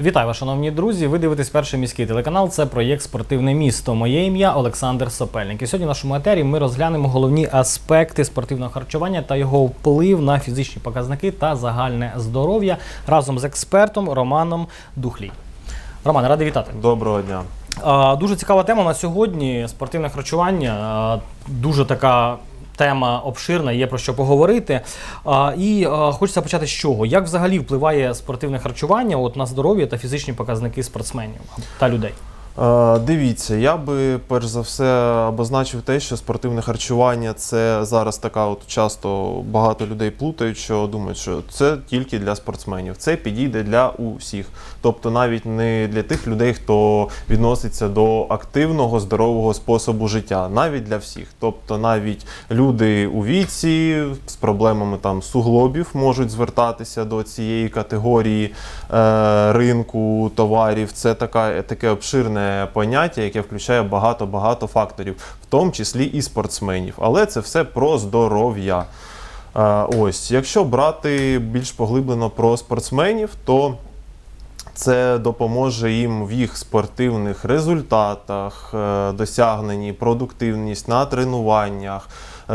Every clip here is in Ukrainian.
Вітаю вас, шановні друзі. Ви дивитесь перший міський телеканал. Це проєкт Спортивне місто. Моє ім'я Олександр Сопельник. І сьогодні в нашому етері ми розглянемо головні аспекти спортивного харчування та його вплив на фізичні показники та загальне здоров'я разом з експертом Романом Духлій. Роман, радий вітати. Доброго дня. Дуже цікава тема на сьогодні. Спортивне харчування. Дуже така тема обширна, є про що поговорити. А, І а, хочеться почати з чого? Як взагалі впливає спортивне харчування от, на здоров'я та фізичні показники спортсменів та людей? Е, Дивіться, я би перш за все обозначив те, що спортивне харчування це зараз така, от часто багато людей плутають, що думають, що це тільки для спортсменів. Це підійде для усіх. Тобто навіть не для тих людей, хто відноситься до активного здорового способу життя, навіть для всіх. Тобто навіть люди у віці з проблемами там суглобів можуть звертатися до цієї категорії е, ринку товарів. Це така, таке обширне поняття, яке включає багато-багато факторів, в тому числі і спортсменів. Але це все про здоров'я. Е, ось, якщо брати більш поглиблено про спортсменів, то це допоможе їм в їх спортивних результатах, е, досягненні, продуктивність на тренуваннях,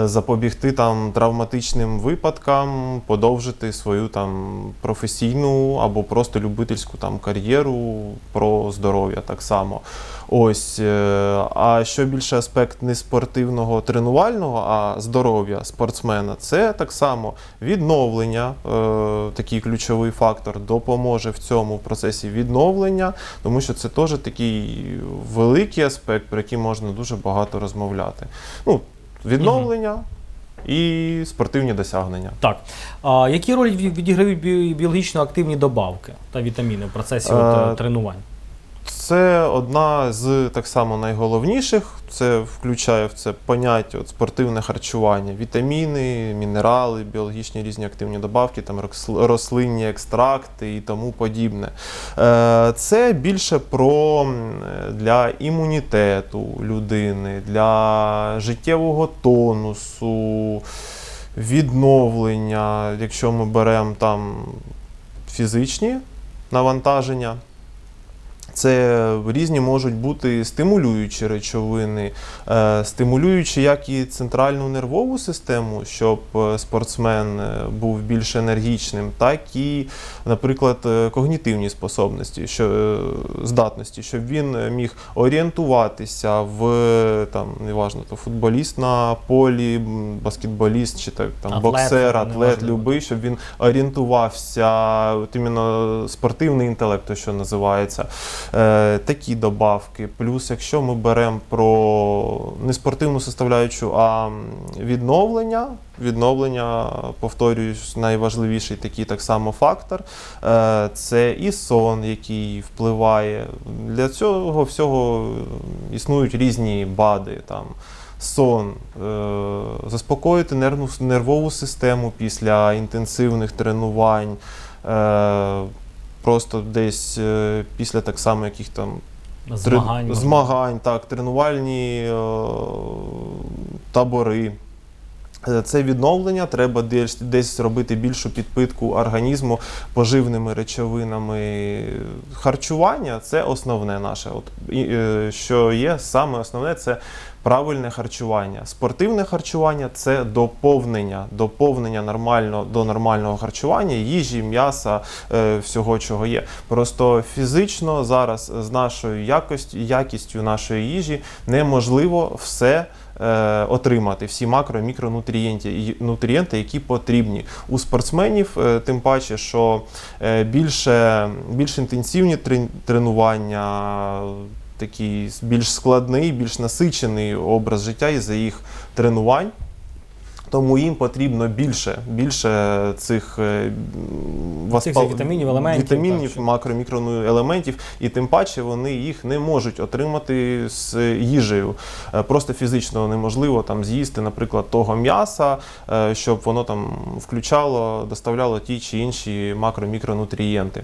запобігти там травматичним випадкам, подовжити свою там професійну або просто любительську там кар'єру про здоров'я так само. Ось, е, а що більше аспект не спортивного тренувального, а здоров'я спортсмена, це так само відновлення, е, такий ключовий фактор, допоможе в цьому процесі відновлення, тому що це теж такий великий аспект, про який можна дуже багато розмовляти. Ну, відновлення і спортивні досягнення. Так. А, які ролі відіграють біологічно активні добавки та вітаміни в процесі от, Е, е, тренувань? Це одна з так само найголовніших. Це включає в це поняття от, спортивне харчування, вітаміни, мінерали, біологічні різні активні добавки, там рослинні екстракти і тому подібне. Е, Це більше про для імунітету людини, для життєвого тонусу, відновлення, якщо ми беремо там фізичні навантаження. Це різні можуть бути стимулюючі речовини, е, стимулюючи як і центральну нервову систему, щоб е, спортсмен е, був більш енергічним, так і, наприклад, когнітивні способності, що, здатності, щоб він міг орієнтуватися в там, неважно, то футболіст на полі, баскетболіст чи так, там, Атлет, боксер, атлет, любий, щоб він орієнтувався, от іменно спортивний інтелект, то що називається. Е, такі добавки. Плюс, якщо ми беремо про не спортивну составляючу, а відновлення. Відновлення, повторююсь, найважливіший такий так само фактор. Е, Це і сон, який впливає. Для цього всього існують різні бади. Там, сон, е, заспокоїти нервну, нервову систему після інтенсивних тренувань. Просто десь е, після так само яких там Змагань. можливо. змагань, так, тренувальні е, табори. Е, Це відновлення, треба десь, десь робити більшу підпитку організму поживними речовинами. Харчування це основне наше. От, і, що є саме основне, це правильне харчування. Спортивне харчування це доповнення, доповнення нормально до нормального харчування, їжі, м'яса, е, всього, чого є. Просто фізично зараз з нашою якостю, якістю нашої їжі неможливо все. е, Отримати всі макро і мікронутрієнти, які потрібні у спортсменів, е, тим паче, що більше, більш інтенсивні тренування, такий більш складний, більш насичений образ життя із-за їх тренувань. Тому їм потрібно більше, більше цих, е, Цих воспал- вітамінів, елементів, вітамінів, так, макро, мікроелементів, і тим паче вони їх не можуть отримати з їжею. Е, Просто фізично неможливо там з'їсти, наприклад, того м'яса, е, щоб воно там включало, доставляло ті чи інші макро, мікронутрієнти.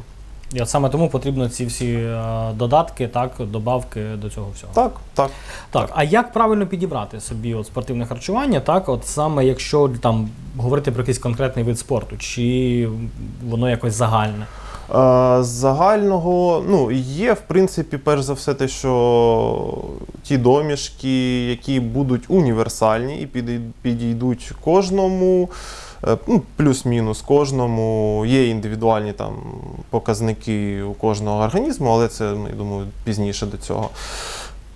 І от саме тому потрібно ці всі е, додатки, так, добавки до цього всього. Так, так. Так, а як правильно підібрати собі от спортивне харчування, так, от саме якщо там говорити про якийсь конкретний вид спорту, чи воно якось загальне? Е, загального, ну, є, в принципі, перш за все, те, що ті домішки, які будуть універсальні і підійдуть кожному, ну, плюс-мінус кожному. Є індивідуальні там показники у кожного організму, але це, ну, я думаю, пізніше до цього.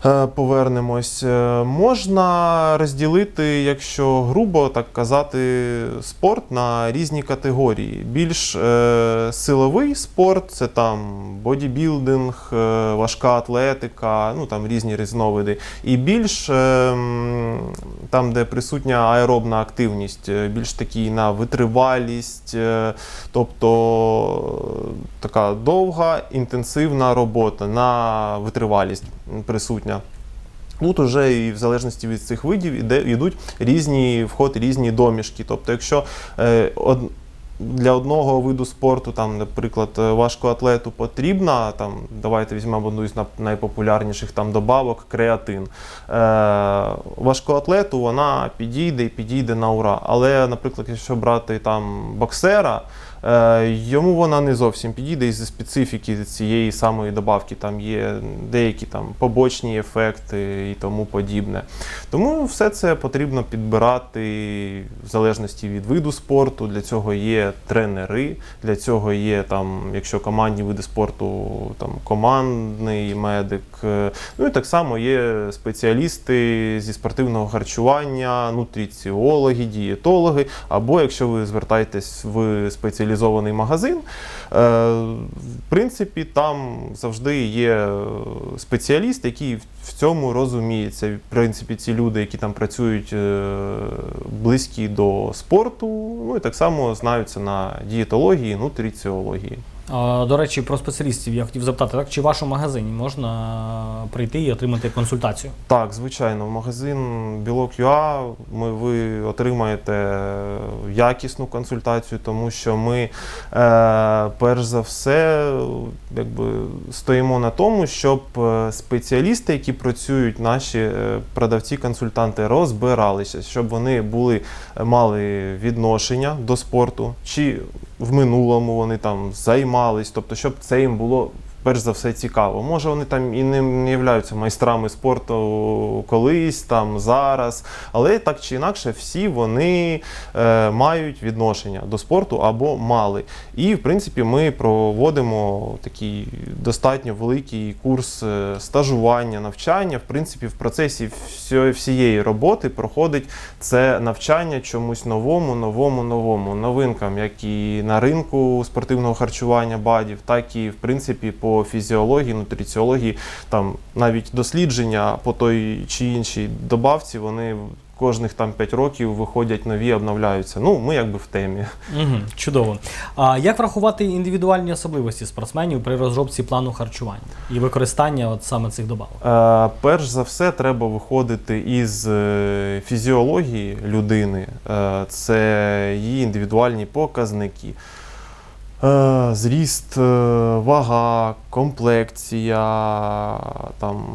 Е, Повернемось. Е, Можна розділити, якщо грубо так казати, спорт на різні категорії. Більш е, силовий спорт це там бодібілдинг, е, важка атлетика, ну там різні різновиди. І більш е, там, де присутня аеробна активність, е, більш такий на витривалість, е, тобто е, така довга інтенсивна робота на витривалість присутня. Тут уже і в залежності від цих видів йдуть різні вход, різні домішки. Тобто, якщо для одного виду спорту, там, наприклад, е, важкоатлету потрібна, там, давайте візьмемо одну із найпопулярніших там добавок креатин. Е, важкоатлету вона підійде і підійде на ура. Але, наприклад, якщо брати там боксера, йому вона не зовсім підійде із специфіки цієї самої добавки. Там є деякі там побочні ефекти і тому подібне. Тому все це потрібно підбирати в залежності від виду спорту. Для цього є тренери, для цього є там, якщо командні види спорту, там командний медик. Е, Ну і так само є спеціалісти зі спортивного харчування, нутриціологи, дієтологи. Або якщо ви звертаєтесь в спеціалізований магазин, е, в принципі, там завжди є спеціаліст, який в цьому розуміється. В принципі, ці люди, які там працюють е, близькі до спорту, ну і так само знаються на дієтології, нутриціології. До речі, про спеціалістів я хотів запитати, так чи в вашому магазині можна прийти і отримати консультацію? Так, звичайно, в магазин Білок.ua ми, ви отримаєте якісну консультацію, тому що ми, е, перш за все, якби, стоїмо на тому, щоб е, спеціалісти, які працюють, наші е, продавці-консультанти, розбиралися, щоб вони були, мали відношення до спорту, чи в минулому вони там займались, тобто, щоб це їм було перш за все цікаво. Може, вони там і не, являються майстрами спорту колись, там зараз, але так чи інакше, всі вони е, мають відношення до спорту або мали. І в принципі ми проводимо такий достатньо великий курс е, стажування, навчання. В принципі, в процесі всієї роботи проходить це навчання чомусь новому, новому, новому новинкам, як і на ринку спортивного харчування БАДів, так і в принципі по фізіології, нутриціології, там навіть дослідження по той чи іншій добавці, вони кожних там 5 років виходять нові, обновляються. Ну, ми якби в темі. Угу, чудово. А як врахувати індивідуальні особливості спортсменів при розробці плану харчування і використання от саме цих добавок? Е, перш за все, треба виходити із е, фізіології людини, Е, це її індивідуальні показники. Е, Зріст, е, вага, комплекція, там,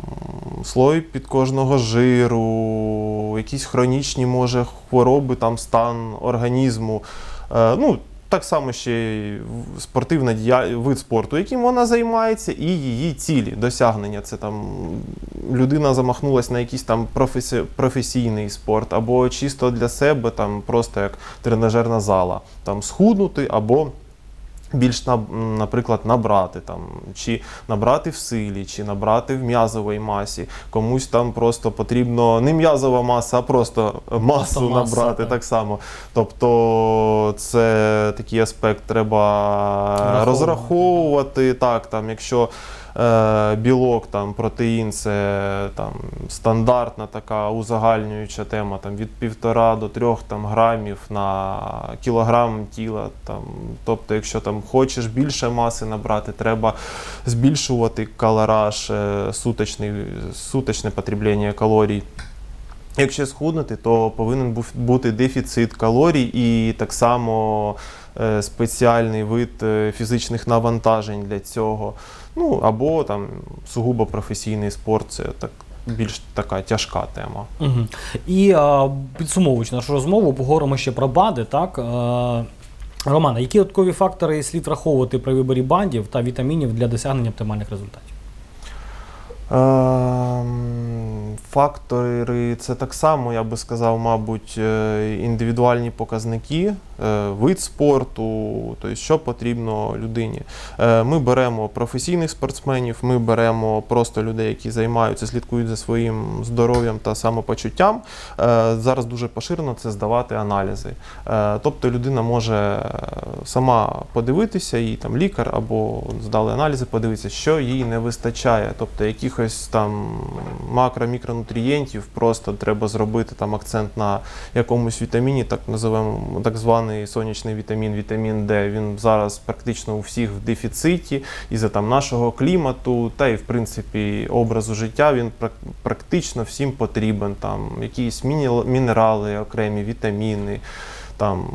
слой підкожного жиру, якісь хронічні може хвороби, там, стан організму. Е, Ну, так само ще й спортивна дія... вид спорту, яким вона займається, і її цілі, досягнення. Це там людина замахнулася на якийсь там професі... професійний спорт, або чисто для себе, там просто як тренажерна зала, там схуднути або. Більш на, наприклад, набрати там, чи набрати в силі, чи набрати в м'язовій масі. Комусь там просто потрібно не м'язова маса, а просто масу Просто маса, набрати так. так само. Тобто це такий аспект треба розраховувати. Так, там, якщо білок, там, протеїн це там, стандартна така узагальнююча тема там, від півтора до трьох там, грамів на кілограм тіла. Там, тобто, якщо там, хочеш більше маси набрати, треба збільшувати калораж, е, суточний, суточне потреблення калорій. Якщо схуднути, то повинен бути дефіцит калорій і так само е, спеціальний вид е, фізичних навантажень для цього. Ну або там сугубо професійний спорт це так більш така тяжка тема. Угу. І а, підсумовуючи нашу розмову, поговоримо ще про БАДи. Так? Е, Романа, які додаткові фактори слід враховувати при виборі бандів та вітамінів для досягнення оптимальних результатів? Ем, Фактори це так само, я би сказав, мабуть, е, індивідуальні показники, е, вид спорту, тобто що потрібно людині. Е, Ми беремо професійних спортсменів, ми беремо просто людей, які займаються, слідкують за своїм здоров'ям та самопочуттям. Зараз дуже поширено це здавати аналізи. Тобто людина може сама подивитися, їй там лікар або здали аналізи, подивитися, що їй не вистачає. Тобто якихось там макро-мікронутрієнтів, просто треба зробити там акцент на якомусь вітаміні, так називаємо так званий сонячний вітамін, вітамін Д. Він зараз практично у всіх в дефіциті із-за там нашого клімату, та й в принципі образу життя він прак- практично всім потрібен. Там якісь мінерали, окремі вітаміни. Там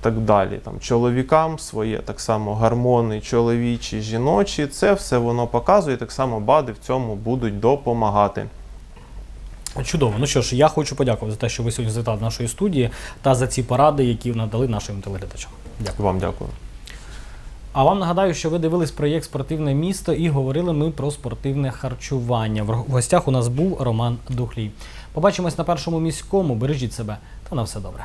так далі. Там чоловікам своє так само гормони, чоловічі, жіночі. Це все воно показує. Так само БАДи в цьому будуть допомагати. Чудово. Ну що ж, я хочу подякувати за те, що ви сьогодні завітали до нашої студії та за ці поради, які надали нашим телеглядачам. Дякую. Вам дякую. А вам нагадаю, що ви дивились проєкт Спортивне місто і говорили ми про спортивне харчування. В гостях у нас був Роман Духлій. Побачимось на першому міському. Бережіть себе та на все добре.